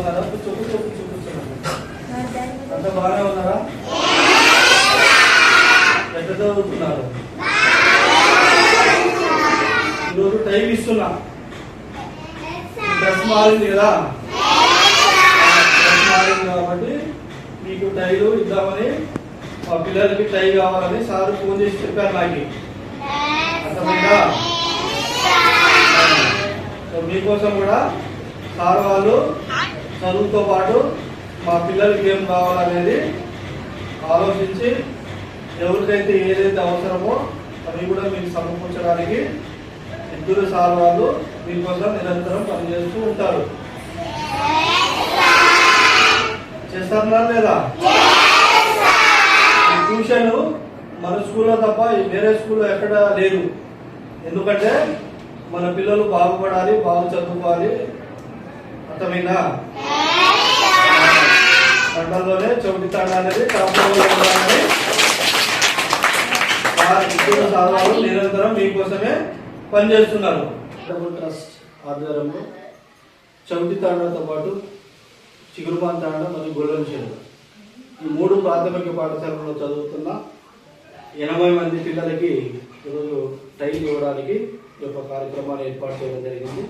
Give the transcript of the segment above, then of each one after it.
ఉన్నారా? కూర్చో కూర్చో కూర్చో అంత బాగానే ఉన్నారా? ఎక్కడ చదువుతున్నారు ఈరోజు టైం ఇస్తున్నా. డ్రెస్ మారింది కదా? డ్రెస్ మారింది కాబట్టి మీకు టైలు ఇద్దామని మా పిల్లలకి టై కావాలని సార్ ఫోన్ చేసి చెప్పారు నాకు. అర్థమైందా? మీకోసం కూడా సార్ వాళ్ళు చదువుతో పాటు మా పిల్లలకి ఏం కావాలనేది ఆలోచించి ఎవరికైతే ఏదైతే అవసరమో అవి కూడా మీకు సమకూర్చడానికి ఇద్దరు సార్ వాళ్ళు మీకోసం నిరంతరం పనిచేస్తూ ఉంటారు. చేస్తారా లేదా? ఈ ట్యూషన్ మన స్కూల్లో తప్ప వేరే స్కూల్లో ఎక్కడ లేదు. ఎందుకంటే మన పిల్లలు బాగుపడాలి బాగు చదువుకోవాలి. అర్థమైనా మండలంలోనే చౌటి తాండా అనేది కాపురంలో వారి నిరంతరం మీకోసమే పనిచేస్తున్నారు. ట్రస్ట్ ఆధ్వర్యంలో చౌటి తాండాతో పాటు చిగురుపాన్ తాండ మరియు గొల్లల చెరువు ఈ మూడు ప్రాథమిక పాఠశాలలో చదువుతున్న ఎనభై మంది పిల్లలకి ఈరోజు టైం ఇవ్వడానికి ఈ యొక్క కార్యక్రమాన్ని ఏర్పాటు చేయడం జరిగింది.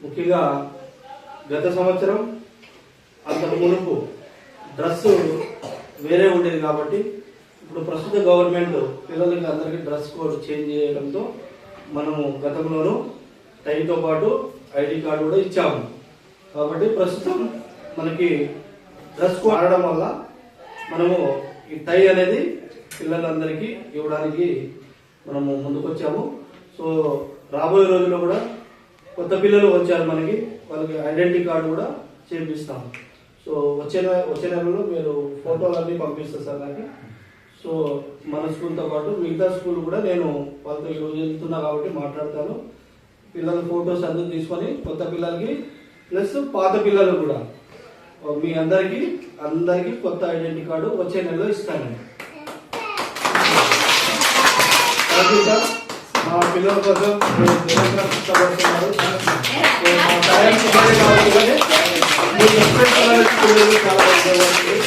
ముఖ్యంగా గత సంవత్సరం అంతకు మునుపు డ్రెస్ వేరే ఉండేది కాబట్టి ఇప్పుడు ప్రస్తుత గవర్నమెంట్ పిల్లలకి అందరికీ డ్రెస్ కోడ్ చేంజ్ చేయడంతో మనము గతంలోనూ టైతో పాటు ఐడి కార్డు కూడా ఇచ్చాము. కాబట్టి ప్రస్తుతం మనకి డ్రెస్ కోడ్ ఆడడం వల్ల మనము ఈ టై అనేది పిల్లలందరికీ ఇవ్వడానికి మనము ముందుకొచ్చాము. సో రాబోయే రోజుల్లో కూడా కొత్త పిల్లలు వచ్చారు మనకి వాళ్ళకి ఐడెంటిటీ కార్డు కూడా చేపిస్తాము. సో వచ్చే వచ్చే నెలలో మీరు ఫోటోలు అన్నీ పంపిస్తారు సార్ నాకు. సో మన స్కూల్తో పాటు మిగతా స్కూల్ కూడా నేను వాళ్ళతో ఈరోజు వెళ్తున్నా కాబట్టి మాట్లాడతాను. పిల్లల ఫొటోస్ అందరూ తీసుకొని కొత్త పిల్లలకి ప్లస్ పాత పిల్లలు కూడా. మీ అందరికి అందరికీ కొత్త ఐడెంటిటీ కార్డు వచ్చే నెలలో ఇస్తాను. నేను. మా పిల్లల కోసం మీరు నిరంతరం కష్టపడుతున్నారు సో మా